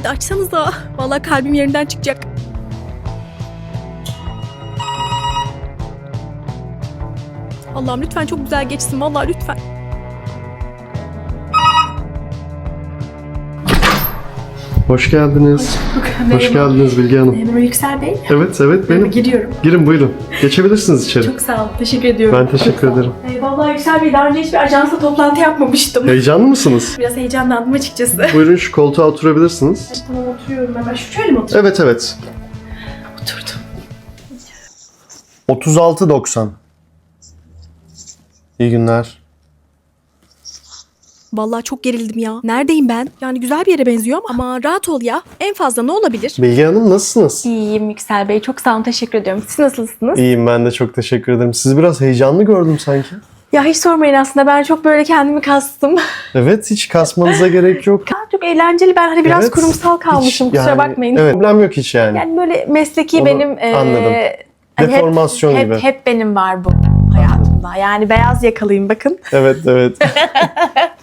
Hadi açsanıza. Vallahi kalbim yerinden çıkacak. Allah'ım lütfen çok güzel geçsin. Vallahi lütfen. Hoş geldiniz. Hoş geldiniz Bilge Hanım. Merhaba Yüksel Bey. Evet, evet benim. Giriyorum. Girin buyurun. Geçebilirsiniz içeri. Çok sağ olun. Teşekkür ediyorum. Ben teşekkür ederim. Ee, vallahi Yüksel Bey daha önce hiçbir ajansla toplantı yapmamıştım. Heyecanlı mısınız? Biraz heyecanlandım açıkçası. Buyurun şu koltuğa oturabilirsiniz. tamam oturuyorum hemen. Şu şöyle mi oturayım? Evet, evet. Oturdum. 36.90. İyi günler. Vallahi çok gerildim ya. Neredeyim ben? Yani güzel bir yere benziyor ama, ama rahat ol ya. En fazla ne olabilir? Bilge Hanım nasılsınız? İyiyim Yüksel Bey. Çok sağ olun. Teşekkür ediyorum. Siz nasılsınız? İyiyim ben de çok teşekkür ederim. Sizi biraz heyecanlı gördüm sanki. Ya hiç sormayın aslında. Ben çok böyle kendimi kastım. Evet hiç kasmanıza gerek yok. çok eğlenceli. Ben hani biraz Evet, kurumsal kalmışım. Hiç Kusura yani- bakmayın. Evet problem yok hiç yani. Yani böyle mesleki Onu benim... e, anladım. hani Deformasyon hep, gibi. Hep, hep benim var bu hayatımda. Yani beyaz yakalıyım bakın. Evet evet.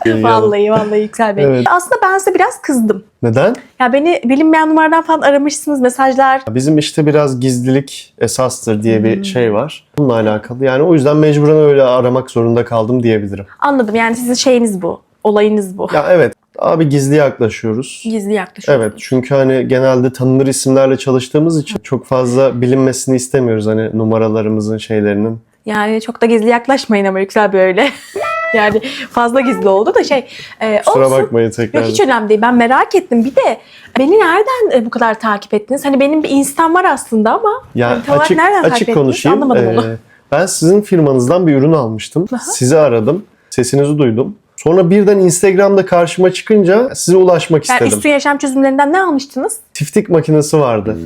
Vallahi vallahi Yüksel Bey. Evet. Aslında ben size biraz kızdım. Neden? Ya beni bilinmeyen numaradan falan aramışsınız mesajlar. Bizim işte biraz gizlilik esastır diye Hmm. bir şey var. Bununla alakalı. Yani o yüzden mecburen öyle aramak zorunda kaldım diyebilirim. Anladım yani sizin şeyiniz bu. Olayınız bu. Ya evet. Abi gizli yaklaşıyoruz. Gizli yaklaşıyorsunuz. Evet çünkü hani genelde tanınır isimlerle çalıştığımız için çok fazla bilinmesini istemiyoruz hani numaralarımızın şeylerinin. Yani çok da gizli yaklaşmayın ama Yüksel Bey öyle. yani fazla gizli oldu da şey. E, Kusura olsun. bakmayın tekrar. Yok hiç önemli değil. Ben merak ettim. Bir de beni nereden e, bu kadar takip ettiniz? Hani benim bir instam var aslında ama Ya tam olarak açık nereden takip açık ettiniz? konuşayım. Anlamadım onu. Ee, ben sizin firmanızdan bir ürün almıştım. Aha. Sizi aradım. Sesinizi duydum. Sonra birden Instagram'da karşıma çıkınca size ulaşmak Yani istedim. üstün yaşam çözümlerinden ne almıştınız? Tiftik makinesi vardı.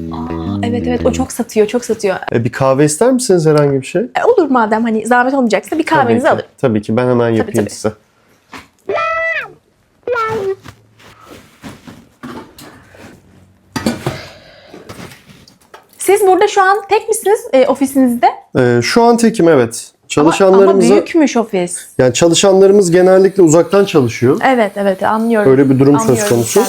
Evet evet o çok satıyor çok satıyor. E, bir kahve ister misiniz herhangi bir şey? E, olur madem hani zahmet olmayacaksa bir kahvenizi tabii ki. alırım. Tabii ki ben hemen yapayım tabii. size. Siz burada şu an tek misiniz e, ofisinizde? Ee, şu an tekim evet. Ama, Çalışanlarımıza ama büyükmüş ofis. yani çalışanlarımız genellikle uzaktan çalışıyor. Evet evet anlıyorum. Öyle bir durum söz Anlıyorum konusu.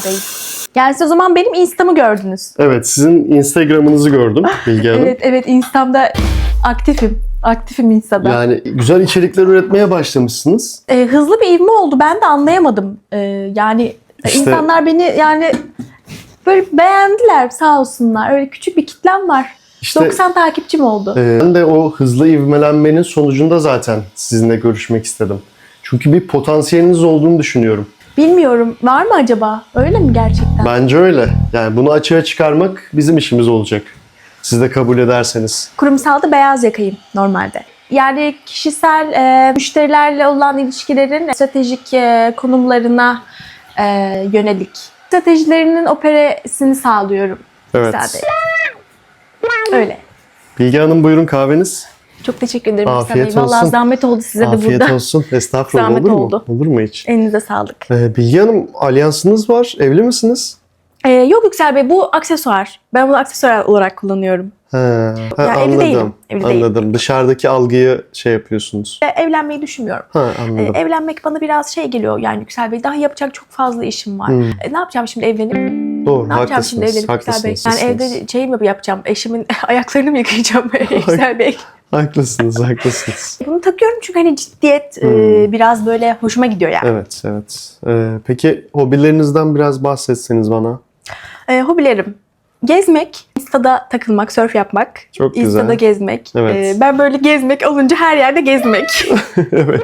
Yani siz o zaman benim instamı gördünüz. Evet sizin Instagram'ınızı gördüm Bilge Hanım. Evet evet instamda aktifim. Aktifim instada. Yani güzel içerikler üretmeye başlamışsınız. E, hızlı bir ivme oldu. Ben de anlayamadım. E, yani İşte- insanlar beni yani böyle beğendiler sağ olsunlar. Öyle küçük bir kitlem var. İşte 90 takipçim oldu. e, ben de o hızlı ivmelenmenin sonucunda zaten sizinle görüşmek istedim. Çünkü bir potansiyeliniz olduğunu düşünüyorum. Bilmiyorum var mı acaba? Öyle mi gerçekten? Bence öyle. Yani bunu açığa çıkarmak bizim işimiz olacak. Siz de kabul ederseniz. Kurumsalda beyaz yakayım normalde. Yani kişisel e, müşterilerle olan ilişkilerin stratejik e, konumlarına e, yönelik stratejilerinin operesini sağlıyorum. Evet. Sadece. Öyle. Bilge Hanım buyurun kahveniz. Çok teşekkür ederim Afiyet Bey. Vallahi olsun. zahmet oldu size de Afiyet burada. olsun. Estağfurullah Zahmet olur mu? oldu. Olur mu hiç? Elinize sağlık. Ee, Bilge Hanım alyansınız var. Evli misiniz? Ee, yok Yüksel Bey bu aksesuar. Ben bunu aksesuar olarak kullanıyorum. Ha, Ya, evli anladım. değilim, evli değilim. anladım. Dışarıdaki algıyı şey yapıyorsunuz. Ee, evlenmeyi düşünmüyorum. Ha Ee, anladım. evlenmek bana biraz şey geliyor yani Yüksel Bey. Daha yapacak çok fazla işim var. Hmm. Ee, ne yapacağım şimdi evlenip? Doğru Ne yapacağım şimdi haklısınız. evlenip Yüksel Bey? Haklısınız. Yani evde şey mi yapacağım? Eşimin ayaklarını mı yıkayacağım Yüksel Bey? Haklısınız, haklısınız. Bunu takıyorum çünkü hani ciddiyet e, Hmm. biraz böyle hoşuma gidiyor yani. Evet, evet. Ee, peki hobilerinizden biraz bahsetseniz bana. Ee, hobilerim. Gezmek, Insta'da takılmak, surf yapmak. Çok güzel. gezmek. Evet. Ee, ben böyle gezmek olunca her yerde gezmek. evet.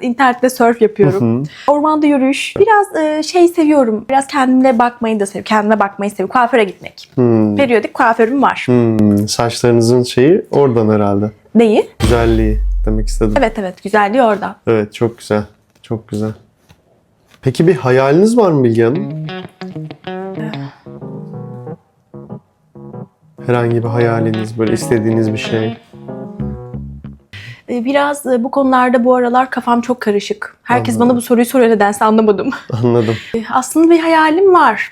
İnternette surf yapıyorum. Ormanda yürüyüş. Biraz e, şey seviyorum. Biraz kendime bakmayı da seviyorum. Kendime bakmayı seviyorum. Kuaföre gitmek. Hmm. Periyodik kuaförüm var. Hmm. Saçlarınızın şeyi oradan herhalde. Neyi? Güzelliği demek istedim. Evet evet güzelliği orada. Evet, çok güzel. Çok güzel. Peki bir hayaliniz var mı Bilge Hanım? Herhangi bir hayaliniz, böyle istediğiniz bir şey. E, Biraz e, bu konularda bu aralar kafam çok karışık. Herkes Anladım. bana bu soruyu soruyor nedense anlamadım. Anladım. E, Aslında bir hayalim var.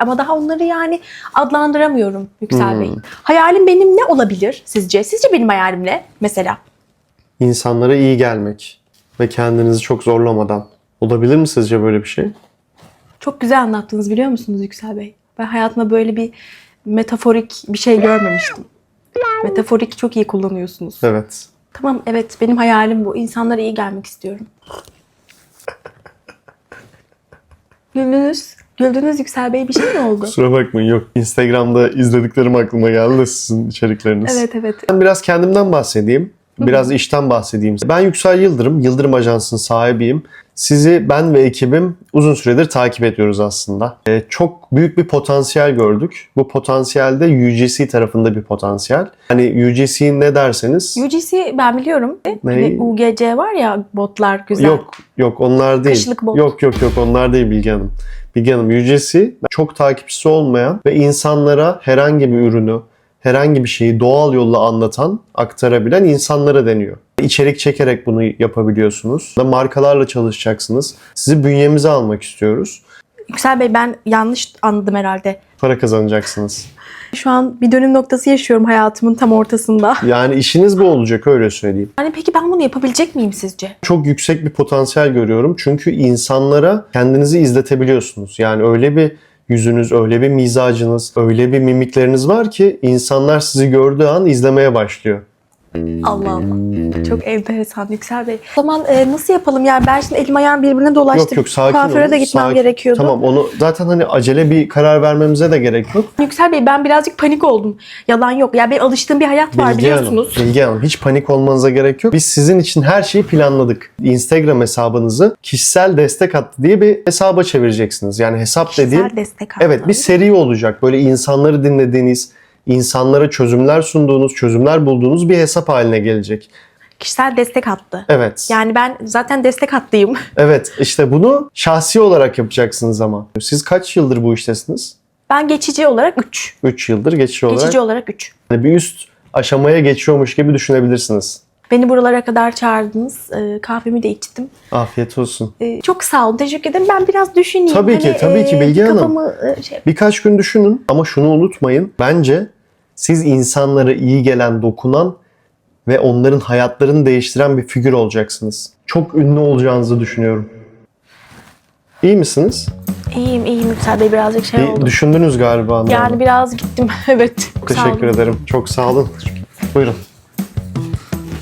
Ama daha onları yani adlandıramıyorum Yüksel Hmm. Bey. Hayalim benim ne olabilir sizce? Sizce benim hayalim ne mesela? İnsanlara iyi gelmek ve kendinizi çok zorlamadan. Olabilir mi sizce böyle bir şey? Çok güzel anlattınız biliyor musunuz Yüksel Bey? Ben hayatımda böyle bir metaforik bir şey görmemiştim. Metaforik çok iyi kullanıyorsunuz. Evet. Tamam evet benim hayalim bu. İnsanlara iyi gelmek istiyorum. Güldünüz. Güldünüz Yüksel Bey bir şey mi oldu? Kusura bakmayın yok. Instagram'da izlediklerim aklıma geldi de sizin içerikleriniz. Evet evet. Ben biraz kendimden bahsedeyim. Biraz işten bahsedeyim. Ben Yüksel Yıldırım, Yıldırım Ajansı'nın sahibiyim. Sizi ben ve ekibim uzun süredir takip ediyoruz aslında. Ee, çok büyük bir potansiyel gördük. Bu potansiyel de UGC tarafında bir potansiyel. Hani UGC ne derseniz UGC ben biliyorum. Neyi? Bir UGC var ya botlar güzel. Yok yok onlar değil. Kışlık bot. Yok yok yok onlar değil Bilge Hanım. Bilge Hanım UGC çok takipçisi olmayan ve insanlara herhangi bir ürünü, herhangi bir şeyi doğal yolla anlatan, aktarabilen insanlara deniyor. İçerik çekerek bunu yapabiliyorsunuz. Markalarla çalışacaksınız. Sizi bünyemize almak istiyoruz. Yüksel Bey ben yanlış anladım herhalde. Para kazanacaksınız. Şu an bir dönüm noktası yaşıyorum hayatımın tam ortasında. Yani işiniz bu olacak öyle söyleyeyim. Yani peki ben bunu yapabilecek miyim sizce? çok yüksek bir potansiyel görüyorum. Çünkü insanlara kendinizi izletebiliyorsunuz. Yani öyle bir yüzünüz, öyle bir mizacınız, öyle bir mimikleriniz var ki insanlar sizi gördüğü an izlemeye başlıyor. Allah Allah. Çok enteresan Yüksel Bey. O zaman e, nasıl yapalım? Yani ben şimdi elim ayağım birbirine dolaştı. Yok yok sakin Kuaföre de gitmem sakin. gerekiyordu. Tamam onu zaten hani acele bir karar vermemize de gerek yok. Yüksel Bey ben birazcık panik oldum. Yalan yok. Ya benim alıştığım bir hayat var Hanım, biliyorsunuz. Bilge Hanım hiç panik olmanıza gerek yok. Biz sizin için her şeyi planladık. Instagram hesabınızı kişisel destek hattı diye bir hesaba çevireceksiniz. Yani hesap dediğim Kişisel destek hattı. Evet bir seri olacak. Böyle insanları dinlediğiniz, insanlara çözümler sunduğunuz, çözümler bulduğunuz bir hesap haline gelecek. Kişisel destek hattı. Evet. Yani ben zaten destek hattıyım. Evet işte bunu şahsi olarak yapacaksınız ama. Siz kaç yıldır bu iştesiniz? Ben geçici olarak 3. 3 yıldır geçici olarak. Geçici olarak 3. Yani bir üst aşamaya geçiyormuş gibi düşünebilirsiniz. Beni buralara kadar çağırdınız. E, kahvemi de içtim. Afiyet olsun. E, çok sağ olun. Teşekkür ederim. Ben biraz düşüneyim. Tabii ki, tabii ki e, Bilge Hanım. kafamı, e, şey, Birkaç gün düşünün ama şunu unutmayın. Bence siz insanlara iyi gelen, dokunan ve onların hayatlarını değiştiren bir figür olacaksınız. Çok ünlü olacağınızı düşünüyorum. İyi misiniz? iyiyim iyiyim Yüksel Bey. Birazcık şey oldu. düşündünüz galiba. Yani biraz gittim. evet. Teşekkür ederim. Çok sağ olun. Buyurun.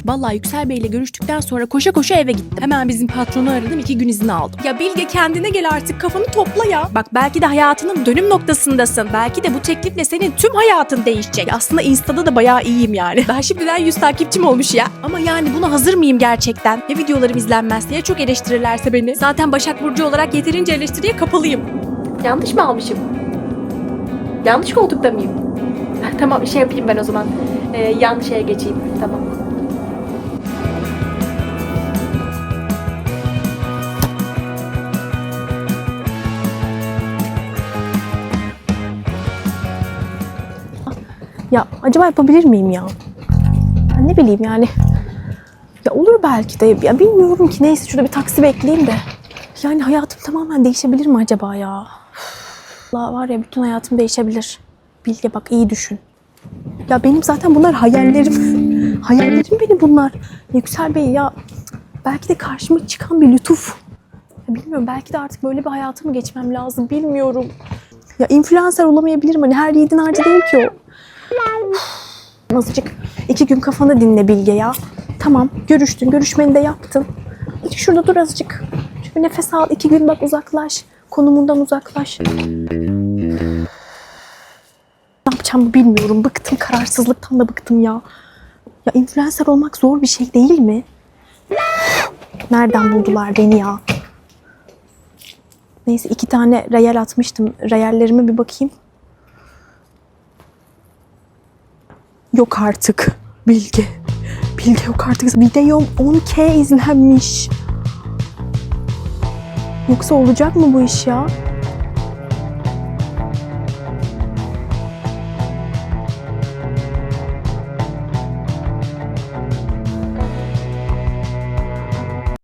Vallahi Yüksel Bey'le görüştükten sonra koşa koşa eve gittim. Hemen bizim patronu aradım iki gün izin aldım. Ya Bilge kendine gel artık kafanı topla ya. Bak belki de hayatının dönüm noktasındasın. Belki de bu teklifle senin tüm hayatın değişecek. Aslında Insta'da da bayağı iyiyim yani. Ben şimdiden 100 takipçim olmuş ya. Ama yani buna hazır mıyım gerçekten? Ya videolarım izlenmezse ya çok eleştirirlerse beni. Zaten Başak Burcu olarak yeterince eleştiriye kapalıyım. Yanlış mı almışım? Yanlış koltukta mıyım? tamam şey yapayım ben o zaman. Ee, yan şeye geçeyim. Tamam. Ya acaba yapabilir miyim ya? Ben ne bileyim yani. Ya olur belki de. Ya bilmiyorum ki. Neyse şurada bir taksi bekleyeyim de. Yani hayatım tamamen değişebilir mi acaba ya? Allah var ya bütün hayatım değişebilir. Bilge bak iyi düşün. Ya benim zaten bunlar hayallerim. hayallerim benim bunlar. Yüksel Bey ya belki de karşıma çıkan bir lütuf. Ya bilmiyorum belki de artık böyle bir hayatımı geçmem lazım bilmiyorum. Ya influencer olamayabilirim hani her yiğidin harcı değil ki o. Azıcık iki gün kafanı dinle Bilge ya. Tamam görüştün görüşmeni de yaptın. Azıcık şurada dur azıcık. Bir nefes al iki gün bak uzaklaş. Konumundan uzaklaş. Ne yapacağımı bilmiyorum. Bıktım kararsızlıktan da bıktım ya. Ya influencer olmak zor bir şey değil mi? Nereden buldular beni ya? Neyse iki tane reyel atmıştım. Reyellerime bir bakayım. Yok artık. Bilge. Bilge yok artık. Videom 10k izlenmiş. Yoksa olacak mı bu iş ya?